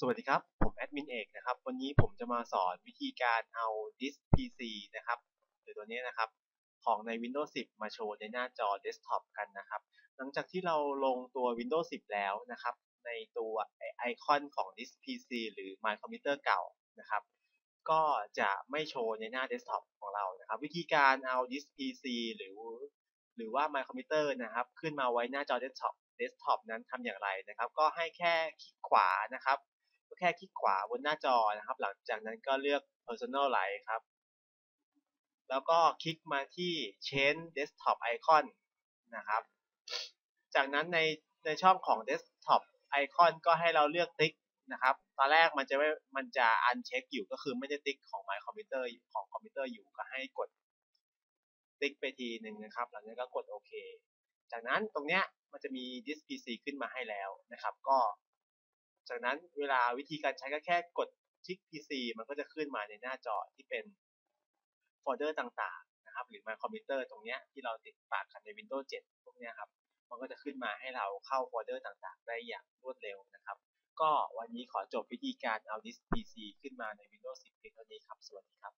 สวัสดีครับ ผมแอดมินเอกนะครับ วันนี้ผมจะมาสอนวิธีการเอา disk PC นะครับหรือตัวนี้นะครับ ของใน Windows 10 มาโชว์ในหน้าจอ desktop กันนะครับ หลังจากที่เราลงตัว Windows 10 แล้วนะครับ ในตัวไอคอนของ disk PC หรือ My Computer เก่านะครับ ก็จะไม่โชว์ในหน้า desktop ของเรานะครับ วิธีการเอา disk PC หรือ หรือว่า My Computer นะครับ ขึ้นมาไว้หน้าจอ desktop desktop นั้นทำอย่างไรนะครับ ก็ให้แค่คลิกขวานะครับ แค่คลิกขวาบนหน้าจอนะครับ หลังจากนั้นก็เลือก Personalize ครับ แล้วก็คลิกมาที่ Change Desktop Icon นะครับ จากนั้นในในช่องของ Desktop Icon ก็ให้เราเลือกติ๊กนะครับ ตอนแรกมันจะไม่มันจะ uncheck อยู่ก็คือไม่ได้ติ๊กของ My Computer ของคอมพิวเตอร์อยู่ก็ให้กดติ๊กไปทีหนึ่งนะครับ หลังจากนั้นก็กดโอเค จากนั้นตรงเนี้ยมันจะมี Disk PC ขึ้นมาให้แล้วนะครับ ก็ จากนั้นเวลาวิธีการใช้ก็แค่กดคลิก PC มันก็จะขึ้นมาในหน้าจอที่เป็นโฟลเดอร์ต่างๆนะครับ หรือมาคอมพิวเตอร์ตรงนี้ที่เราติดปากกันใน Windows 7 พวกนี้ครับ มันก็จะขึ้นมาให้เราเข้าโฟลเดอร์ต่างๆ ได้อย่างรวดเร็วนะครับ ก็วันนี้ขอจบวิธีการเอาดิส PC ขึ้นมาใน Windows 10เพียงเท่านี้ครับ สวัสดีครับ